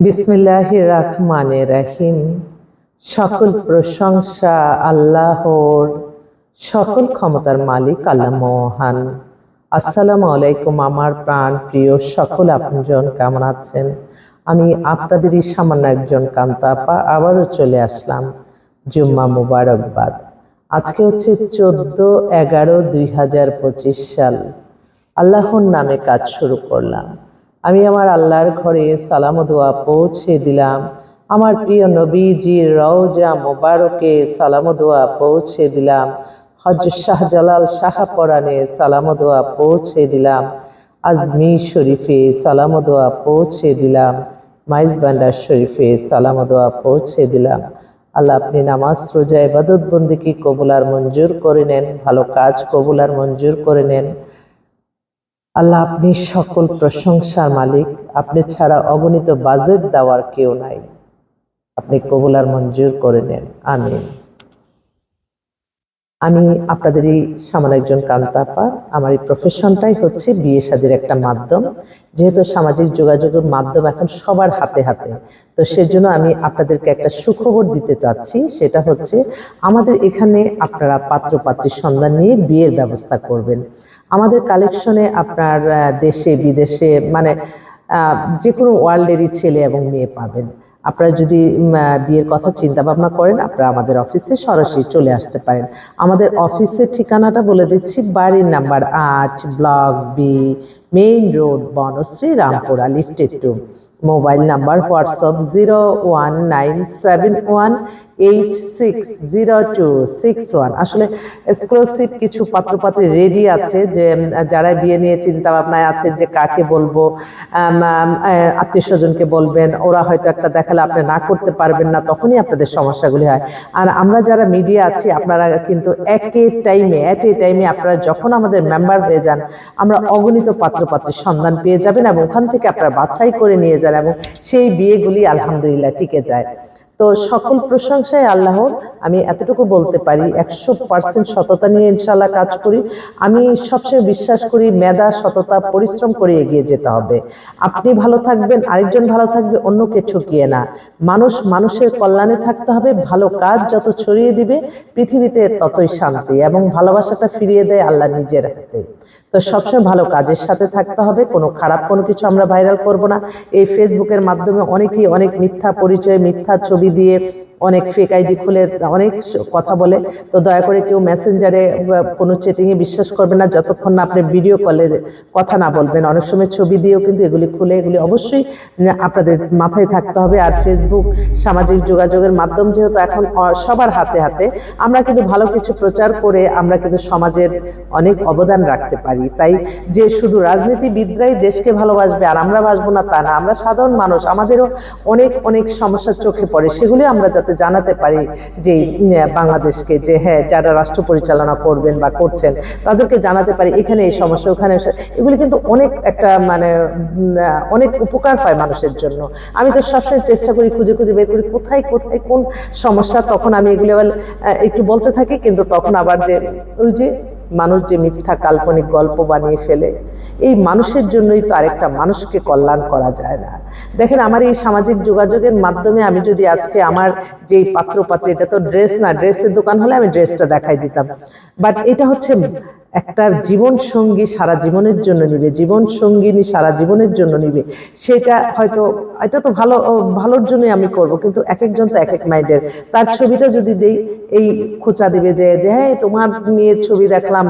বিসমিল্লাহ রহমান রাহিম। সকল প্রশংসা আল্লাহর, সকল ক্ষমতার মালিক আল্লাহ মহান। আসসালামু আলাইকুম আমার প্রাণ প্রিয় সকল আপনজন, কেমন আছেন? আমি আপনাদেরই সামান্য একজন কান্তাপা, আবারও চলে আসলাম জুম্মা মুবারকবাদ। আজকে হচ্ছে চোদ্দ এগারো দুই হাজার পঁচিশ সাল। আল্লাহর নামে কাজ শুরু করলাম। আমি আমার আল্লাহর ঘরে সালাম দোয়া পৌঁছে দিলাম। আমার প্রিয় নবীজির রওজা মোবারকে সালাম দোয়া পৌঁছে দিলাম। হজ শাহজালাল শাহপরানে সালাম দোয়া পৌঁছে দিলাম। আজমি শরীফে সালাম দোয়া পৌঁছে দিলাম। মাইজ বান্ডার শরীফে সালাম দোয়া পৌঁছে দিলাম। আল্লাহ আপনি নামাজ, রোজা, ইবাদত কবুলার মঞ্জুর করে নেন। ভালো কাজ কবুলার মঞ্জুর করে নেন। আল্লাহ, আপনি সকল প্রশংসার মালিক। আপনি ছাড়া অগণিত বাজেট দেওয়ার কেউ নাই। আপনি কবুলার মঞ্জুর করে নেন। আমিন। আমি আপনাদেরই সামান্য একজন কান্তাপা। আমার এই প্রফেশনটাই হচ্ছে বিয়ে শাদির একটা মাধ্যম। যেহেতু সামাজিক যোগাযোগের মাধ্যম এখন সবার হাতে হাতে। তো সেজন্য আমি আপনাদেরকে একটা সুখবর দিতে চাচ্ছি। সেটা হচ্ছে, আমাদের এখানে আপনারা পাত্র পাত্রীর সন্ধান নিয়ে বিয়ের ব্যবস্থা করবেন। আমাদের কালেকশনে আপনার দেশে, বিদেশে মানে যে কোনো ওয়ার্ল্ডেরই ছেলে এবং মেয়ে পাবেন। আপনারা যদি বিয়ের কথা চিন্তা ভাবনা করেন, আপনারা আমাদের অফিসে সরাসরি চলে আসতে পারেন। আমাদের অফিসের ঠিকানাটা বলে দিচ্ছি, বাড়ির নাম্বার আট block B main road Banasree, Rampura lifted two mobile number WhatsApp zero one nine seven one eight six zero two six one. আসলে এক্সক্লুসিভ কিছু পাত্রপাত্রী রেডি আছে যে যারা বিয়ে নিয়ে চিন্তা ভাবনায় আছে যে কাকে বলব আত্মীয় স্বজনকে বলবেন, ওরা হয়তো একটা দেখালে আপনি না করতে পারবেন না, তখনই আপনাদের সমস্যাগুলি হয়। আর আমরা যারা মিডিয়া আছি, আপনারা কিন্তু একে টাইমে অ্যাট এ টাইমে আপনারা যখন আমাদের মেম্বার হয়ে যান, আমরা অগণিত পাত্রপাত্রীর সন্ধান পেয়ে যাবেন এবং ওখান থেকে আপনারা বাছাই করে নিয়ে যান এবং সেই বিয়েগুলি আলহামদুলিল্লাহ টিকে যায়। তো সকল প্রশংসায় আল্লাহর আমি এতটুকু বলতে পারি, একশো পার্সেন্ট সততা নিয়ে ইনশাল্লাহ কাজ করি। আমি সবসময় বিশ্বাস করি, মেধা, সততা, পরিশ্রম করে এগিয়ে যেতে হবে। আপনি ভালো থাকবেন, আরেকজন ভালো থাকবে, অন্যকে ঠকিয়ে না। মানুষ মানুষের কল্যাণে থাকতে হবে, ভালো কাজ যত ছড়িয়ে দিবে, পৃথিবীতে ততই শান্তি এবং ভালোবাসাটা ফিরিয়ে দেয় আল্লাহ নিজের হাতে। তো সবসময় ভালো কাজের সাথে থাকতে হবে, কোনো খারাপ কোনো কিছু আমরা ভাইরাল করব না। এই ফেসবুকের মাধ্যমে অনেকেই অনেক মিথ্যা পরিচয়, মিথ্যা ছবি দিয়ে অনেক ফেক আইডি খুলে অনেক কথা বলে। তো দয়া করে কেউ মেসেঞ্জারে কোনো চেটিংয়ে বিশ্বাস করবে না যতক্ষণ না আপনি ভিডিও কলে কথা না বলবেন। অনেক সময় ছবি দিয়েও কিন্তু এগুলি খুলে এগুলি অবশ্যই আপনাদের মাথায় থাকতে হবে। আর ফেসবুক সামাজিক যোগাযোগের মাধ্যম যেহেতু এখন সবার হাতে হাতে আমরা কিন্তু ভালো কিছু প্রচার করে আমরা কিন্তু সমাজের অনেক অবদান রাখতে পারি। তাই যে শুধু রাজনীতিবিদরাই দেশকে ভালোবাসবে আর আমরা বাসবো না তা না। আমরা সাধারণ মানুষ আমাদেরও অনেক অনেক সমস্যার চোখে পড়ে। সেগুলি আমরা যাতে জানাতে পারি যে বাংলাদেশকে যে হ্যাঁ যারা রাষ্ট্র পরিচালনা করবেন বা করছেন, তাদেরকে জানাতে পারি এখানে এই সমস্যা, ওখানে এগুলি কিন্তু অনেক একটা মানে অনেক উপকার হয় মানুষের জন্য। আমি তো সবসময় চেষ্টা করি খুঁজে খুঁজে বের করি, কোথায় কোথায়, কোন সমস্যা, তখন আমি এগুলো একটু বলতে থাকি, কিন্তু তখন আবার যে, ওই যে, মানুষ যে মিথ্যা কাল্পনিক গল্প বানিয়ে ফেলে এই মানুষের জন্যই তো আরেকটা মানুষকে কল্যাণ করা যায় না। দেখেন, আমার এই সামাজিক যোগাযোগের মাধ্যমে আমি যদি আজকে আমার যেই পাত্র পাত্র এটা তো ড্রেস না, ড্রেসের দোকান হলে আমি ড্রেসটা দেখাই দিতাম। বাট এটা হচ্ছে একটা জীবন সঙ্গী সারা জীবনের জন্য নিবে জীবন সঙ্গিনী সারা জীবনের জন্য নিবে। সেটা হয়তো, এটা তো ভালো ভালোর জন্যই আমি করব, কিন্তু এক একজন তো এক এক মাইন্ডের তার ছবিটা যদি দেই, এই খোঁচা দিবে যে যে হ্যাঁ তোমার মেয়ের ছবি দেখলাম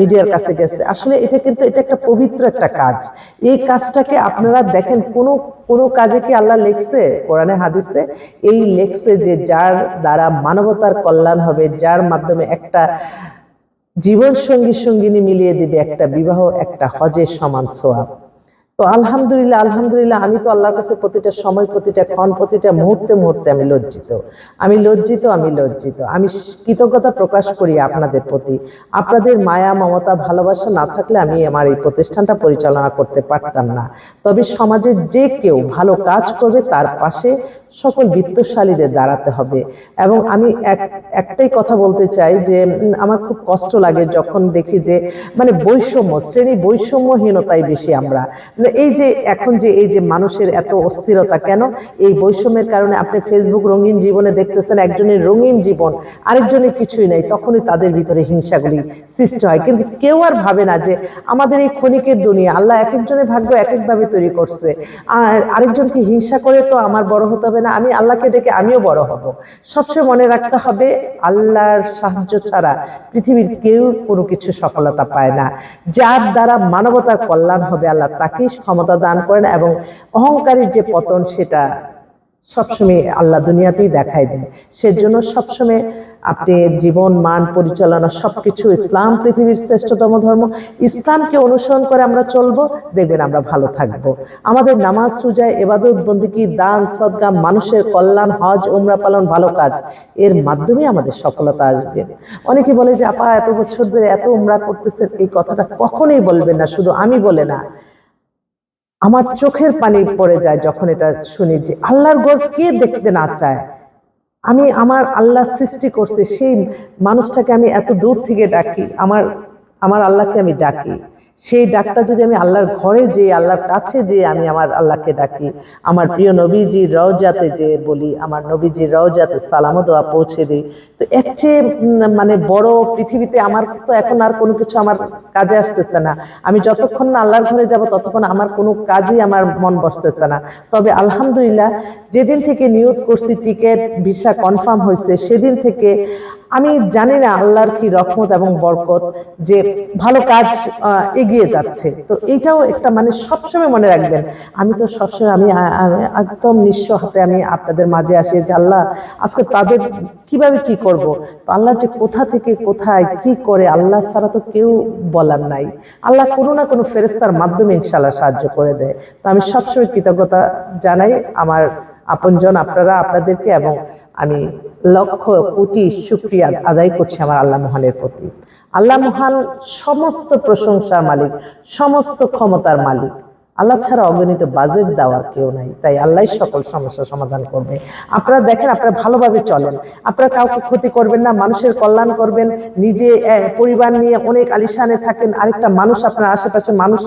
মিডিয়ার কাছে গেছে। আসলে এটা কিন্তু, এটা একটা পবিত্র একটা কাজ। এই কাজটাকে আপনারা দেখেন, কোনো কোনো কাজে কি আল্লাহ লেখছে, কোরআনে, হাদিসে? এই লেখছে যে, যার দ্বারা মানবতার কল্যাণ হবে, যার মাধ্যমে একটা জীবন সঙ্গী সঙ্গিনী মিলিয়ে দিবে একটা বিবাহ, একটা হজের সমান সোয়াব। তো আলহামদুলিল্লাহ আলহামদুলিল্লাহ, আমি তো আল্লাহর কাছে প্রতিটা সময়, প্রতিটা ক্ষণ, প্রতিটা মুহূর্তে মুহূর্তে আমি লজ্জিত। আমি লজ্জিত আমি লজ্জিত। আমি কৃতজ্ঞতা প্রকাশ করি আপনাদের প্রতি। আপনাদের মায়া, মমতা, ভালোবাসা না থাকলে আমি আমার এই প্রতিষ্ঠানটা পরিচালনা করতে পারতাম না। তবে সমাজের যে কেউ ভালো কাজ করবে তার পাশে সকল বিত্তশালীদের দাঁড়াতে হবে। এবং আমি এক, একটাই কথা বলতে চাই যে আমার খুব কষ্ট লাগে যখন দেখি যে মানে বৈষম্য, শ্রেণি বৈষম্যহীনতাই বেশি আমরা। মানে এই যে, এখন যে, এই যে মানুষের এত অস্থিরতা কেন? এই বৈষম্যের কারণে আপনি ফেসবুক রঙিন জীবনে দেখতেছেন একজনের রঙিন জীবন, আরেকজনের কিছুই নাই, তখনই তাদের ভিতরে হিংসাগুলি সৃষ্টি হয়। কিন্তু কেউ আর ভাবে না যে, আমাদের এই ক্ষণিকের দুনিয়া, আল্লাহ এক একজনের ভাগ্য এক একভাবে তৈরি করছে। আরেকজনকে হিংসা করে তো আমার বড় হতে হবে না, আমি আল্লাহকে ডেকে আমিও বড় হব। সবসময় মনে রাখতে হবে, আল্লাহর সাহায্য ছাড়া পৃথিবীর কেউ কোনো কিছু সফলতা পায় না। যার দ্বারা মানবতার কল্যাণ হবে, আল্লাহ তাকেই ক্ষমতা দান করেন এবং অহংকারের যে পতন, সেটা সবসময় আল্লাহ দুনিয়াতেই দেখাই দেয়। সেজন্য সবসময় আপনি জীবন, মান পরিচালনা সবকিছু ইসলাম, পৃথিবীর শ্রেষ্ঠতম ধর্ম, ইসলামকে অনুসরণ করে আমরা চলবো, দেখবেন আমরা ভালো থাকব। আমাদের নামাজ রোজায় এবাদত বন্দিকি দান সদগা মানুষের কল্যাণ, হজ, উমরা পালন ভালো কাজ। এর মাধ্যমে আমাদের সফলতা আসবে। অনেকে বলে যে, আপা, এত বছর ধরে এত উমরা করতেছেন। এই কথাটা কখনোই বলবেন না, শুধু আমি বলে না। আমার চোখের পানি পড়ে যায় যখন এটা শুনি যে আল্লাহর গর কে দেখতে না চায়। আমি আমার আল্লাহ সৃষ্টি করছে, সেই মানুষটাকে আমি এত দূর থেকে ডাকি, আমার আমার আল্লাহকে আমি ডাকি। সেই ডাকটা যদি আমি আল্লাহর ঘরে যে, আল্লাহর কাছে যে আমি আমার আল্লাহকে ডাকি, আমার প্রিয় নবীজির রওজাতে যে বলি, আমার নবীজির রওজাতে সালামো দোয়া পৌঁছে দিই, তো এর চেয়ে মানে বড় পৃথিবীতে আমার তো এখন আর কোনো কিছু আমার কাজে আসতেছে না। আমি যতক্ষণ না আল্লাহর ঘরে যাব, ততক্ষণ আমার কোনো কাজই আমার মন বসতেছে না। তবে আলহামদুলিল্লাহ, যেদিন থেকে নিয়োগ করছি, টিকিট, ভিসা কনফার্ম হয়েছে সেদিন থেকে আমি জানি না আল্লাহর কি রহমত এবং বরকত যে ভালো কাজ এগিয়ে যাচ্ছে। তো এইটাও একটা মানে সবসময় মনে রাখবেন। আমি তো সবসময়, আমি একদম নিঃস্ব হাতে আমি আপনাদের মাঝে আসি যে আল্লাহ, আজকে তাদের কীভাবে কি করব? তো আল্লাহ যে কোথা থেকে কোথায় কি করে, আল্লাহ ছাড়া তো কেউ বলার নাই। আল্লাহ কোনো না কোনো ফেরেস্তার মাধ্যমে ইনশাল্লাহ সাহায্য করে দেয়। তো আমি সবসময় কৃতজ্ঞতা জানাই আমার আপনজন, আপনারা, আপনাদেরকে এবং আমি লক্ষ কোটি সুক্রিয়া আদায় করছি আমার আল্লাহ মহানের প্রতি। আল্লাহ মহান সমস্ত প্রশংসার মালিক, সমস্ত ক্ষমতার মালিক। আল্লাহ ছাড়া অগণিত বাজেট দেওয়ার কেউ নাই। তাই আল্লাহ সকল সমস্যা সমাধান করবে। আপনারা দেখেন, আপনারা ভালোভাবে চলেন। আপনারা কাউকে ক্ষতি করবেন না, মানুষের কল্যাণ করবেন। নিজে পরিবার নিয়ে অনেক আলিশানে থাকেন, আরেকটা মানুষ আপনার আশেপাশে মানুষ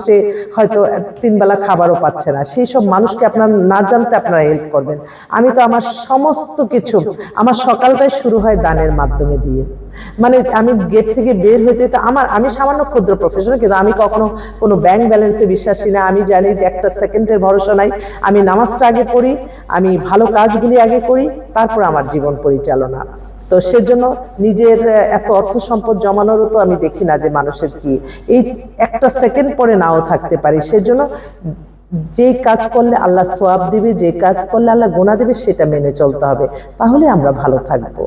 হয়তো তিনবেলা খাবারও পাচ্ছে না। সেই সব মানুষকে আপনার না জানতে আপনারা হেল্প করবেন। আমি তো আমার সমস্ত কিছু, আমার সকালটাই শুরু হয় দানের মাধ্যমে দিয়ে। মানে আমি গেট থেকে বের হইতে তো আমার, আমি সামান্য ক্ষুদ্র প্রফেশনাল কিন্তু আমি কখনো কোনো ব্যাংক ব্যালেন্সে বিশ্বাসী না। আমি জানি যে একটা সেকেন্ডের ভরসা নাই। আমি নামাজটা আগে পড়ি, আমি ভালো কাজগুলি আগে করি, তারপর আমার জীবন পরিচালনা। তো সেজন্য নিজের এত অর্থ সম্পদ জমানোরও তো আমি দেখি না যে মানুষের কি। এই একটা সেকেন্ড পরে নাও থাকতে পারি। সেজন্য যে কাজ করলে আল্লাহ সোয়াব দিবে, যে কাজ করলে আল্লাহ গোনা দেবে, সেটা মেনে চলতে হবে। তাহলে আমরা ভালো থাকব।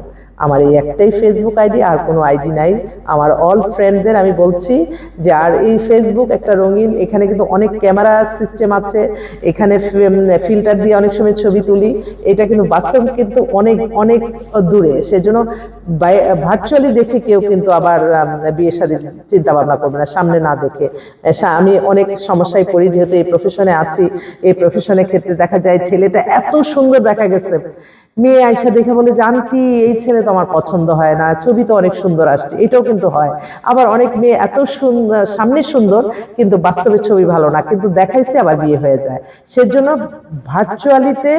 আমার এই একটাই ফেসবুক আইডি আর কোনো আইডি নাই। আমার অল ফ্রেন্ডদের আমি বলছি যে আর এই ফেসবুক একটা রঙিন এখানে কিন্তু অনেক ক্যামেরা সিস্টেম আছে। এখানে ফিল্টার দিয়ে অনেক সময় ছবি তুলি। এটা কিন্তু বাস্তব কিন্তু অনেক অনেক দূরে। সেজন্য ভার্চুয়ালি দেখে কেউ কিন্তু আবার আম, বিয়ে শাদীর চিন্তা ভাবনা করবে না সামনে না দেখে। আমি অনেক সমস্যায় পড়ি যেহেতু এই প্রফেশনে আছি। এই প্রফেশনের ক্ষেত্রে দেখা যায় ছেলেটা এত সুন্দর দেখা গেছে। মেয়ে আয়সা দেখে বলে, যে এই ছেলে তো আমার পছন্দ হয় না, ছবি তো অনেক সুন্দর আসছে। এটাও কিন্তু হয়। আবার অনেক মেয়ে এত সুন্দর সামনে সুন্দর, কিন্তু বাস্তবে ছবি ভালো না, কিন্তু দেখাইছে আবার বিয়ে হয়ে যায়। সেজন্য ভার্চুয়ালিতে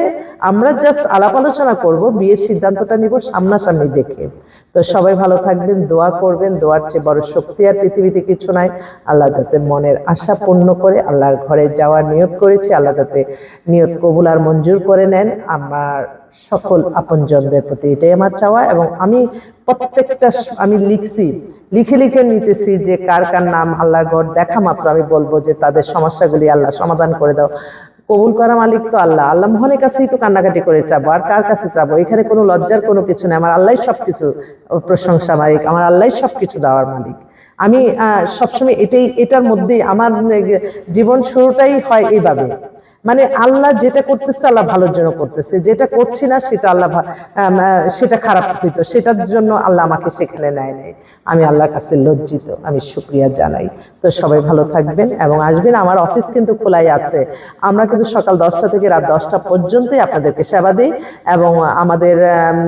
আমরা জাস্ট আলাপ আলোচনা করব, বিয়ের সিদ্ধান্তটা নিব সামনাসামনি দেখে। তো সবাই ভালো থাকবেন, দোয়া করবেন, দোয়ার চেয়ে বড় শক্তি আর পৃথিবীতে কিছু নাই। আল্লাহ যাতে মনের আশা পূর্ণ করে, আল্লাহর ঘরে যাওয়ার নিয়ত করেছি, আল্লাহ যাতে নিয়ত কবুল আর মঞ্জুর করে নেন। আমার সকল আপনজনদের প্রতি, এটাই আমার চাওয়া এবং আমি প্রত্যেকটা আমি লিখছি, লিখে লিখে নিতেছি যে কার কার নাম আল্লাহর ঘর দেখা মাত্র আমি বলব যে তাদের সমস্যাগুলি আল্লাহ সমাধান করে দাও। কবুল করা মালিক তো আল্লাহ আল্লাহ মহানের কাছেই তো কান্নাকাটি করে চাবো, আর কার কাছে চাবো? এখানে কোনো লজ্জার কোনো কিছু নেই, আমার আল্লাহ সবকিছু প্রশংসা মালিক, আমার আল্লাহ সবকিছু দেওয়ার মালিক। আমি সবসময় এটাই, এটার মধ্যেই আমার জীবন শুরুটাই হয় এইভাবে। মানে আল্লাহ যেটা করতেছে, আল্লাহ ভালোর জন্য করতেছে। যেটা করছি না, সেটা আল্লাহ সেটা খারাপ হইতো সেটার জন্য আল্লাহ আমাকে সেখানে নেয় নাই। আমি আল্লাহর কাছে লজ্জিত, আমি শুক্রিয়া জানাই। তো সবাই ভালো থাকবেন এবং আসবেন। আমার অফিস কিন্তু খোলাই আছে। আমরা কিন্তু সকাল দশটা থেকে রাত দশটা পর্যন্তই আপনাদেরকে সেবা দিই এবং আমাদের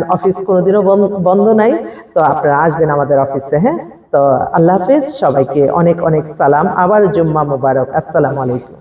অফিস কোনোদিনও বন- বন্ধ নাই। তো আপনারা আসবেন আমাদের অফিসে হ্যাঁ? তো আল্লাহ হাফিজ। সবাইকে অনেক অনেক সালাম। আবার জুম্মা মুবারক। আসসালামু আলাইকুম।